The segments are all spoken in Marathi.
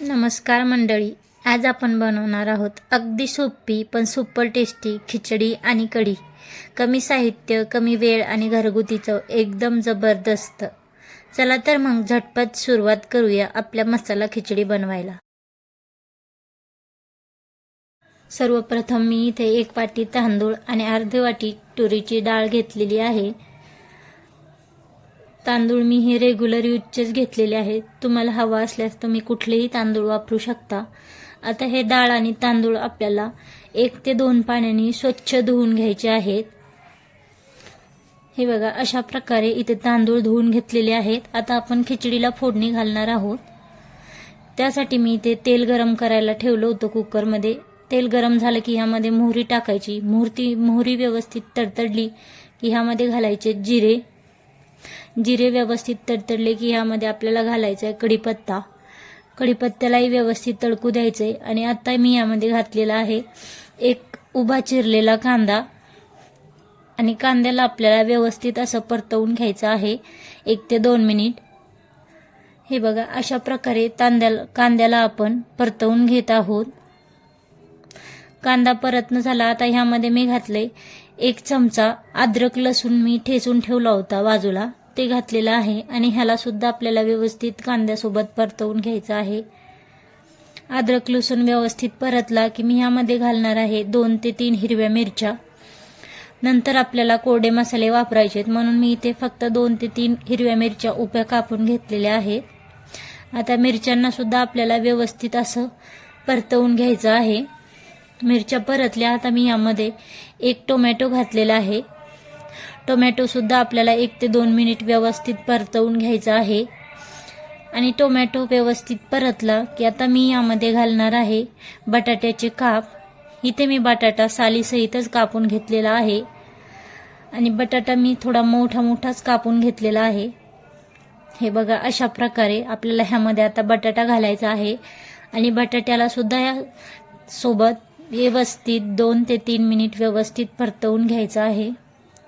नमस्कार मंडळी आज आपण बनवणार आहोत अगदी सोपी पण सुपर टेस्टी खिचडी आणि कढी. कमी साहित्य कमी वेळ आणि घरगुती चव एकदम जबरदस्त. चला तर मग झटपट सुरुवात करूया आपल्या मसाला खिचडी बनवायला. सर्वप्रथम मी इथे एक वाटी तांदूळ आणि अर्धी वाटी तुरीची डाळ घेतलेली आहे. तांदूळ मी हे रेग्युलर यूजचेच घेतलेले आहेत. तुम्हाला हवा असल्यास तुम्ही कुठलेही तांदूळ वापरू शकता. आता हे डाळ आणि तांदूळ आपल्याला एक ते दोन पाण्याने स्वच्छ धुवून घ्यायचे आहेत. हे बघा अशा प्रकारे इथे तांदूळ धुवून घेतलेले आहेत. आता आपण खिचडीला फोडणी घालणार आहोत. त्यासाठी मी इथे तेल गरम करायला ठेवलं होतं कुकरमध्ये. तेल गरम झालं की ह्यामध्ये मोहरी टाकायची. मोहरी मोहरी व्यवस्थित तडतडली की ह्यामध्ये घालायचे जिरे. जिरे व्यवस्थित तडतडले की ह्यामध्ये आपल्याला घालायचं आहे कढीपत्ता. कढीपत्त्यालाही व्यवस्थित तडकू द्यायचं आहे आणि आत्ता मी यामध्ये घातलेला आहे एक उभा चिरलेला कांदा. आणि कांद्याला आपल्याला व्यवस्थित असं परतवून घ्यायचं आहे. एक ते दोन मिनिट. हे बघा अशा प्रकारे तांद्याला कांद्याला आपण परतवून घेत आहोत. कांदा परतनं झाला. आता ह्यामध्ये मी घातले एक चमचा अद्रक लसूण मी ठेचून ठेवला होता बाजूला. ते घातलेलं आहे आणि ह्याला सुद्धा आपल्याला व्यवस्थित कांद्यासोबत परतवून घ्यायचं आहे. अद्रक लसूण व्यवस्थित परतला की मी ह्यामध्ये घालणार आहे दोन ते तीन हिरव्या मिरच्या. नंतर आपल्याला कोरडे मसाले वापरायचे आहेत म्हणून मी इथे फक्त दोन ते तीन हिरव्या मिरच्या उप्या कापून घेतलेल्या आहेत. आता मिरच्यांना सुद्धा आपल्याला व्यवस्थित असं परतवून घ्यायचं आहे. मिरच्या परतल्या आता मी यामध्ये एक टोमॅटो घातलेला आहे. टोमॅटोसुद्धा आपल्याला एक ते दोन मिनिट व्यवस्थित परतवून घ्यायचा आहे. आणि टोमॅटो व्यवस्थित परतला की आता मी यामध्ये घालणार आहे बटाट्याचे काप. इथे मी बटाटा सालीसहितच कापून घेतलेला आहे. आणि बटाटा मी थोडा मोठा मोठाच कापून घेतलेला आहे. हे बघा अशा प्रकारे आपल्याला ह्यामध्ये आता बटाटा घालायचा आहे. आणि बटाट्याला सुद्धा या सोबत व्यवस्थित दोन ते तीन मिनिट व्यवस्थित परतवून घ्यायचं आहे.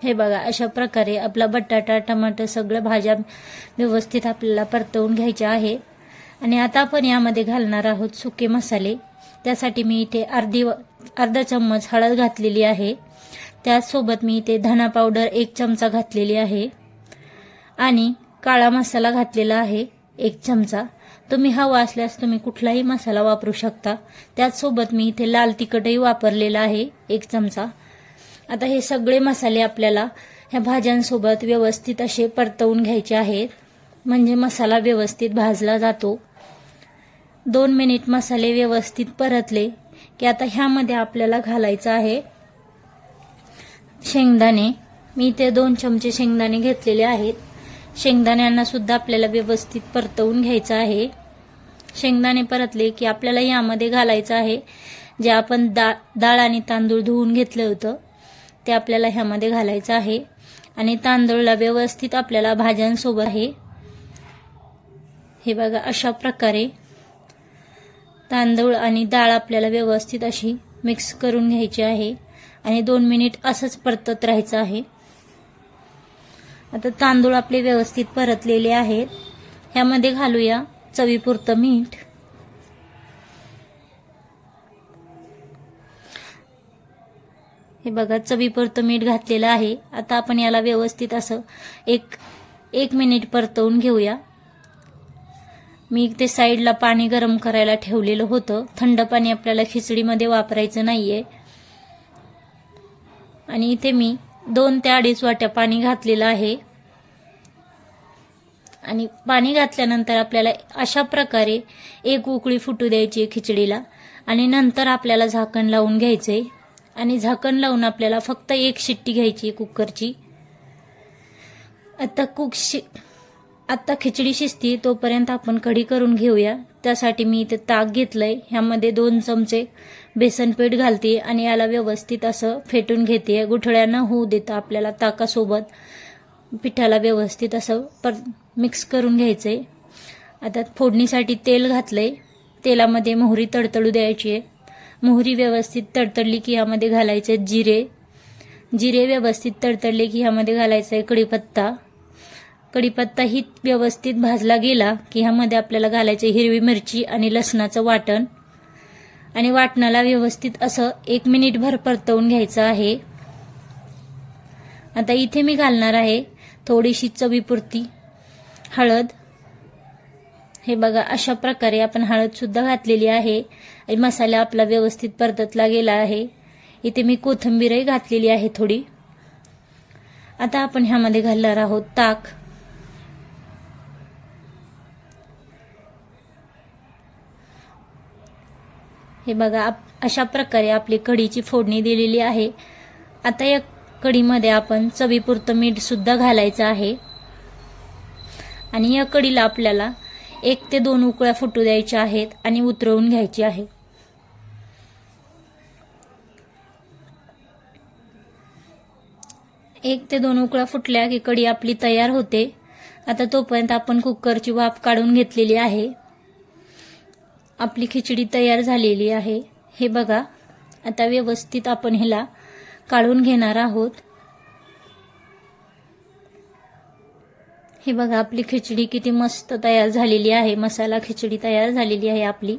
हे बघा अशा प्रकारे आपला बटाटा टमाटर सगळं भाज्या व्यवस्थित आपल्याला परतवून घ्यायच्या आहे. आणि आता आपण यामध्ये घालणार आहोत सुके मसाले. त्यासाठी मी इथे अर्धी अर्धा चम्मच हळद घातलेली आहे. त्याचसोबत मी इथे धना पावडर एक चमचा घातलेली आहे. आणि काळा मसाला घातलेला आहे एक चमचा. तुम्ही हवा असल्यास तुम्ही कुठलाही मसाला वापरू शकता. त्याचसोबत मी इथे लाल तिखटही वापरलेला आहे एक चमचा. आता हे सगळे मसाले आपल्याला ह्या भाज्यांसोबत व्यवस्थित असे परतवून घ्यायचे आहेत. म्हणजे मसाला व्यवस्थित भाजला जातो. दोन मिनिट मसाले व्यवस्थित परतले की आता ह्यामध्ये आपल्याला घालायचं आहे शेंगदाणे. मी इथे दोन चमचे शेंगदाणे घेतलेले आहेत. शेंगदाण्यांना सुद्धा आपल्याला व्यवस्थित परतवून घ्यायचं आहे. शेंगदाणे परतले की आपल्याला यामध्ये घालायचं आहे. जे आपण दा डाळ आणि तांदूळ धुवून घेतलं होतं ते आपल्याला ह्यामध्ये घालायचं आहे. आणि तांदूळला व्यवस्थित आपल्याला भाज्यांसोबत आहे. हे बघा अशा प्रकारे तांदूळ आणि डाळ आपल्याला व्यवस्थित अशी मिक्स करून घ्यायची आहे. आणि दोन मिनिट असंच परतत राहायचं आहे. आता तांदूळ आपले व्यवस्थित परतलेले आहेत. ह्यामध्ये घालूया. चवीपुरतं मीठ. हे बघा चवीपुरतं मीठ घातलेलं आहे. आता आपण याला व्यवस्थित असं एक एक मिनिट परतवून घेऊया. मी ते साईडला पाणी गरम करायला ठेवलेलं होतं. थंड पाणी आपल्याला खिचडीमध्ये वापरायचं नाहीये. आणि इथे मी दोन ते अडीच वाट्या पाणी घातलेलं आहे. आणि पाणी घातल्यानंतर आपल्याला अशा प्रकारे एक उकळी फुटू द्यायची खिचडीला. आणि नंतर आपल्याला झाकण लावून घ्यायचंय. आणि झाकण लावून आपल्याला फक्त एक शिट्टी घ्यायची कुकरची. आता कुक शि आत्ता खिचडी शिजती तोपर्यंत आपण कढी करून घेऊया. त्यासाठी मी इथे ताक घेतलंय. ह्यामध्ये दोन चमचे बेसन पीठ घालते आणि याला व्यवस्थित असं फेटून घेते. गुठळ्या न होऊ देता आपल्याला ताकासोबत पिठाला व्यवस्थित असं पर मिक्स करून घ्यायचं आहे आता फोडणीसाठी तेल घातलं आहे तेलामध्ये मोहरी तडतडू द्यायची आहे. मोहरी व्यवस्थित तडतडली की ह्यामध्ये घालायचे जिरे. जिरे व्यवस्थित तडतडले की ह्यामध्ये घालायचं आहे कढीपत्ता कढीपत्ताही व्यवस्थित भाजला गेला की ह्यामध्ये आपल्याला घालायचे हिरवी मिरची आणि लसणाचं वाटण. आणि वाटणाला व्यवस्थित असं एक मिनिटभर परतवून घ्यायचं आहे. आता इथे मी घालणार आहे थोडीशी चवीपुरती. हळद. हे बघा अशा प्रकारे आपण हळद सुद्धा घातलेली आहे. आणि मसाला आपला व्यवस्थित परततला गेला आहे. इथे मी कोथिंबीरही घातलेली आहे थोडी. आता आपण ह्यामध्ये घालणार आहोत ताक. हे बघा आप- अशा प्रकारे आपली कढीची फोडणी दिलेली आहे. आता या कढीमध्ये आपण चवीपुरतं मीठ सुद्धा घालायचं आहे. आणि या कडीला आपल्याला एक ते दोन उकळ्या फुटू द्यायच्या आहेत आणि उतरवून घ्यायची आहे. एक ते दोन उकळ्या फुटल्या की कडी आपली तयार होते. आता तोपर्यंत आपण कुकरची वाफ काढून घेतलेली आहे. आपली खिचडी तयार झालेली आहे. हे बघा आता व्यवस्थित आपण ह्याला काढून घेणार आहोत. हे बघा आपली खिचडी किती मस्त तयार झालेली आहे. मसाला खिचडी तयार झालेली आहे आपली.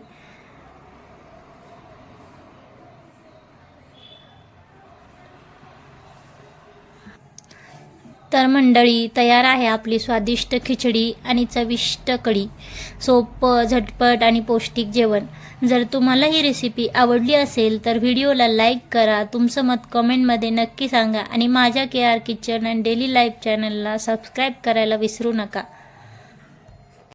तर मंडळी तयार आहे आपली स्वादिष्ट खिचडी आणि चविष्ट कढी. सोपं झटपट आणि पौष्टिक जेवण. जर तुम्हाला ही रेसिपी आवडली असेल तर व्हिडिओला लाईक करा तुमचं मत कमेंटमध्ये नक्की सांगा आणि माझ्या K R kitchen and daily life चॅनलला सबस्क्राईब करायला विसरू नका.